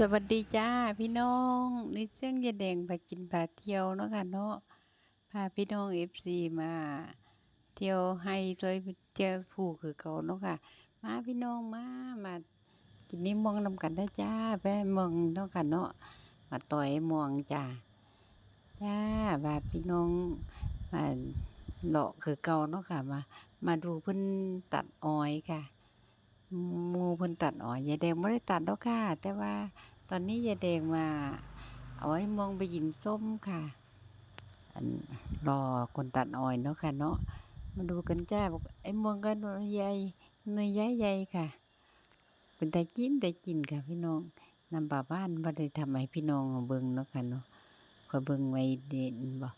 สวัสดีจ้าพี่น้องนี่เสียงยาแดงไปกินปลาเที่ยวเนาะค่ะเนาะพาพี่น้องเอฟซีมา เที่ยวให้ด้วยเที่ยวผู้คือเก่าเนาะค่ะ มาพี่น้องมามากินนี่มองนำกันได้จ้าแป้มองเนาะค่ะเนาะมาต่อยมองจ้าจ้าว่าพี่น้องมาเลาะคือเก่าเนาะค่ะมา มาดูเพิ่นตัดอ้อยค่ะ มูเพิ่นตัดอ้อยยายแดงบ่ได้ตัดดอกค่ะ แต่ว่าตอนนี้ยายแดงมาเอาไอ้มองไปยินส้มค่ะอันรอคนตัดอ้อยเนาะค่ะเนาะมาดูกันจ้าบอกไอ้มวงก็หน่วยใหญ่หน่วยใหญ่ค่ะ เป็นแต่กินแต่กินค่ะ พี่น้องนำป่าบ้านบ่ได้ทำให้พี่น้องเบิ่งเนาะค่ะเนาะก็เบิ่งไว้เด่นบ่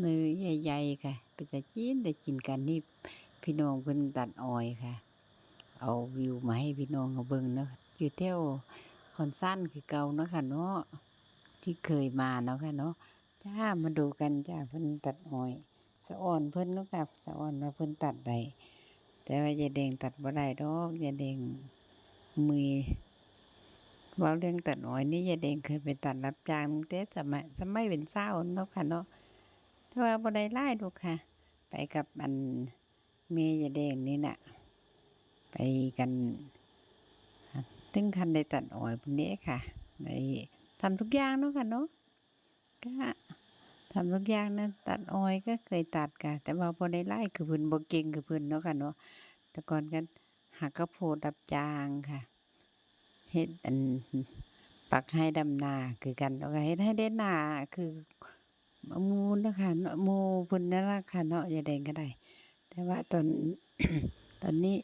หน่วยใหญ่ๆค่ะ เป็นแต่กินแต่กินกันนี่พี่น้องเพิ่นตัดอ้อยค่ะ เอาวิวมาให้พี่น้องเขาเบิ่งเนาะอยู่แถวคอนซันคือเก่าเนาะค่ะเนาะที่เคยมาเนาะค่ะเนาะจ้ามาดูกันจ้าเพิ่นตัดอ้อยสะอ่อนเพิ่นเนาะค่ะสะอ่อนว่าเพิ่นตัดได้แต่ว่ายายแดงตัดบ่ได้ดอกยายแดงมือว้าเรื่องตัดอ้อยนี่ยายแดงเคยไปตัดรับจ้างตั้งแต่สมัยสมัยเป็นสาเนาะค่ะเนาะแต่ว่าบ่ได้หลายดอกค่ะ ไปกับอันเมยยายแดงนี่น่ะ ไปกันถึงคันได้ตัดอ้อยพุ่นนี้ค่ะได้ทำทุกอย่างเนาะค่ะเนาะก็ทำทุกอย่างนะตัดอ้อยก็เคยตัดค่ะแต่ว่าบ่ได้หลายคือเพิ่นบ่เก่งคือเพิ่นเนาะค่ะเนาะแต่ก่อนก็หักข้าวโพดับจางค่ะเฮ็ดอันปักให้ดำนาคือกันเนาะค่ะเฮ็ดให้ได้นาคือมูเนาะค่ะเนาะมูพิ่นนั่นละค่ะเนาะอย่ายแดงก็ได้ แต่ว่าตอนตอนนี้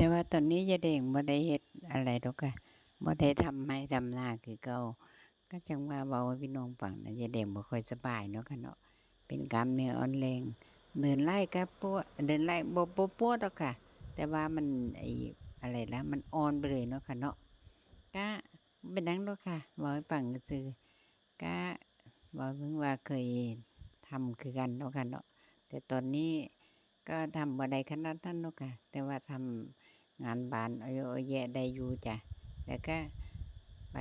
แต่ว่าตอนนี้ยายแดงบ่ได้เฮ็ดอะไรดอกค่ะบ่ได้ทำไม้ทำนาคือเก่าก็จังว่าเว้าพี่น้องฟังนะยายแดงบ่ค่อยสบายเนาะค่ะเนาะเป็นกล้ามเนื้ออ่อนแรงเดินไล่ก็ปวดเดินไล่บ่บ่ปวดดอกค่ะ แต่ว่ามันไอ้อะไรละมันอ่อนไปเลยเนาะค่ะเนาะก็เป็นหยังดอกค่ะเว้าให้ฟังซื่อก็เว้าถึงว่าเคยทำคือกันเนาะค่ะเนาะแต่ตอนนี้ก็ทำบ่ได้ขนาดนั้นเนาะค่ะแต่ว่าทำ งานบานเอาเยอะเอาแยะได้อยู่จ้ะแล้วก็ไป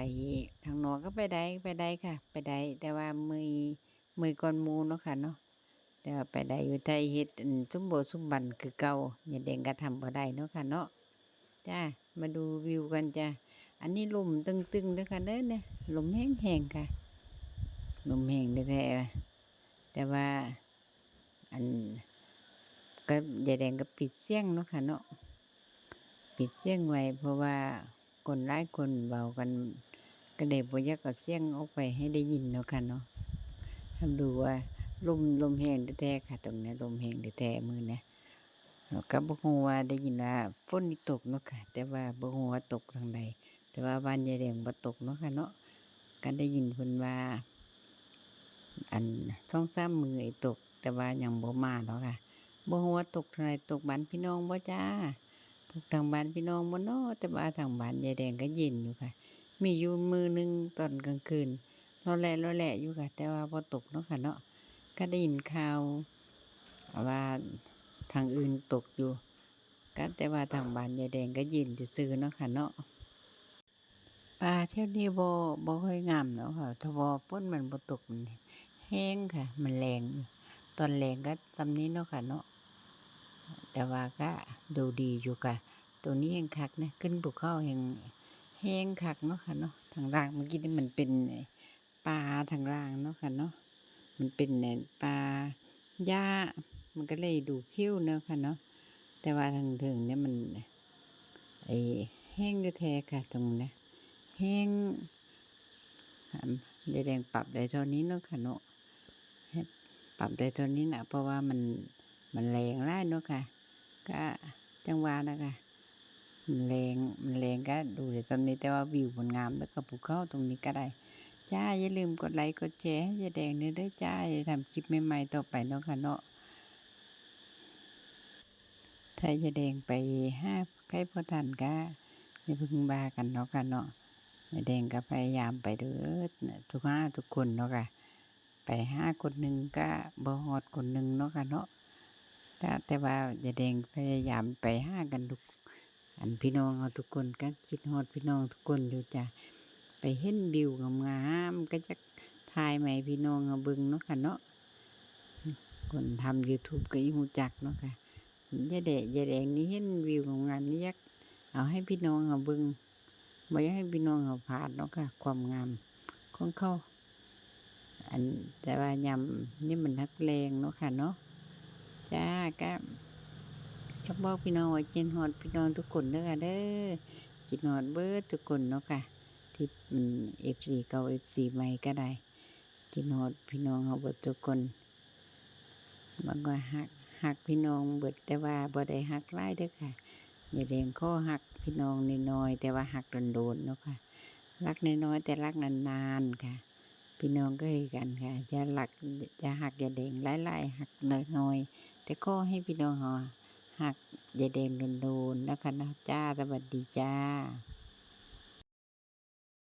ทางนอกก็ไปได้ไปได้ค่ะ ไปได้แต่ว่ามือมือก่อนมูเนาะค่ะเนาะแต่ว่าไปได้อยู่แต่เฮ็ดอันซุมโบซุมบันคือเก่ายายแดงก็ทำบ่ได้เนาะค่ะเนาะจ้ามาดูวิวกันจ้ะอันนี้ลมตึงๆเด้ค่ะเด้อเนี่ยลมแห้งๆค่ะลมแห้งแท้ๆแต่ว่าอันก็ยายแดงก็ปิดเสียงเนาะค่ะเนาะ ปิดเสียงไว้เพราะว่าคนหลายคนเว้ากันก็ได้บ่อยากเอาเสียงออกไปให้ได้ยินเนาะค่ะเนาะทำดูว่าลมลมแรงแท้ๆค่ะ ตรงนี้ลมแรงแท้ๆมือนี้แล้วก็บ่ฮู้ว่าได้ยินว่าฝนตกเนาะค่ะ แต่ว่าบ่ฮู้ว่าตกทางใดแต่ว่าบ้านยายแดงบ่ตกเนาะค่ะเนาะก็ได้ยินเพิ่นว่า อัน2-3มื้อให้ตก แต่ว่ายังบ่มาเนาะค่ะบ่ฮู้ว่าตกเท่าใดตกบ้านพี่น้องบ่จ้า ทางบ้านพี่น้องบ่เนาะแต่ว่าทางบ้านยายแดงก็ย็นอยู่ค่ะ มีอยู่มือหนึ่งตอนกลางคืนรอแล่ๆอยู่ค่ะ แต่ว่าบ่ตกเนาะค่ะเนาะก็ได้ยินข่าวว่าทางอื่นตกอยู่ก็แต่ว่าทางบ้านยายแดงก็ย็นซื่อเนาะค่ะเนาะปลาแถวนี้บ่บ่ค่อยงามเนาะค่ะถ้าว่าฝนมันบ่ตกมันแห้งค่ะ มันแรงตอนแรงก็ส่ำนี้เนาะค่ะเนาะแต่ว่าก็ดูดีอยู่ค่ะ ตัวนี้แฮงคักนะขึ้นภูเข้าแฮงแฮงคักเนาะค่ะเนาะทางล่างเมื่อกี้นี่มันเป็นป่าทางล่างเนาะค่ะเนาะมันเป็นไอ้ป่าหญ้ามันก็เลยดูคิ้วเนาะค่ะเนาะแต่ว่าทางเทิงเนี่ยมันไอ้แห้งแท้ค่ะตรงนี้แห้งยายแดงปรับได้เท่านี้เนาะค่ะเนาะปรับได้เท่านี้นะเพราะว่ามันมันแรงหลายเนาะค่ะ ก็จังหว่าน่ะค่ะ มันแรงมันแรงก็ดูได้ส่ำนี้แต่ว่าวิวมันงามแล้วก็ภูเขาตรงนี้ก็ได้จ้าอย่าลืมกดไลค์กดแชร์ให้ยายแดงด้วยเด้อจ้าจะทำคลิปใหม่ๆต่อไปเนาะค่ะเนาะถ้ายายแดงไปห้าใครบ่ทันก็อย่าพึ่งว่ากันเนาะค่ะเนาะยายแดงก็พยายามไปเด้อทุกห้าทุกคนเนาะค่ะไปห้าคนหนึ่งก็บ่ฮอดคนหนึ่งเนาะค่ะเนาะแต่ว่ายายแดงพยายามไปห้ากันทุก อันพี่น้องเราทุกคนก็คิดฮอดพี่น้องทุกคนอยู่จ้ะไปเห็นวิวงามๆก็จักถ่ายมาให้พี่น้องเฮาบิ่งเนาะค่ะเนาะคนทำ YouTube ก็สิรู้จักเนาะค่ะยาแดะยาแดงนี่เห็นวิวงามๆนี่ยากเอาให้พี่น้องเฮาเบิ่งบ่อยากให้พี่น้องเฮาพลาดเนาะค่ะ ความงามของเขาอันแต่ว่ายามนี้มันฮักแรงเนาะค่ะเนาะจ้าก็ อยากบอกพี่น้องว่าคิดฮอดพี่น้องทุกคนเด้อค่ะเด้อคิดฮอดเบิดทุกคนเนาะค่ะที่เอืม FC เก่า FC ใหม่ก็ได้คิดฮอดพี่น้องเฮาเบิดทุกคนบางว่าฮักฮักพี่น้องเบิดแต่ว่าบ่ได้ฮักหลายเด้อค่ะ อย่ายแดงข้อฮักพี่น้องน้อยๆแต่ว่าฮักโดนๆเนาะค่ะรักน้อยๆแต่รักนานๆค่ะ พี่น้องก็คือกันค่ะอย่ารักอย่าฮักยาแดงหลายๆฮักน้อยๆแต่ขอให้พี่น้องเฮ หักยายแดงโดนๆนะคะนะจ้าสวัสดีจ้า